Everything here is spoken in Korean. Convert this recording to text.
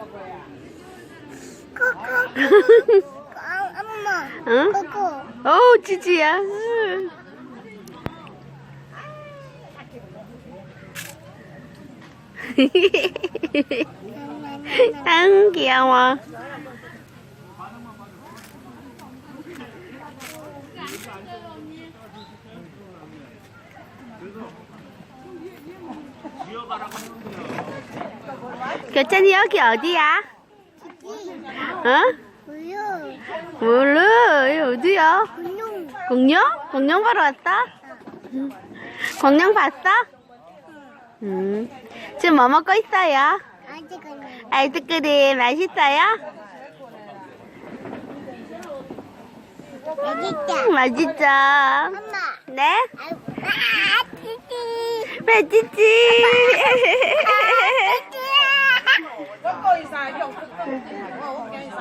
아, 엄마. 응? 어우, 찌찌야. 으. 응, 귀여워. 교찬이 여기 어디야? 어? 여기 어디야? 공룡? 공룡 보러 왔다? 응. 공룡 봤어? 음. 지금 뭐 먹고 있어요? 아이스크림 맛있어요? 맛있다. 맛있죠? 엄마. 네? 아유, 아. 맛있지? 晒，用，我我惊晒。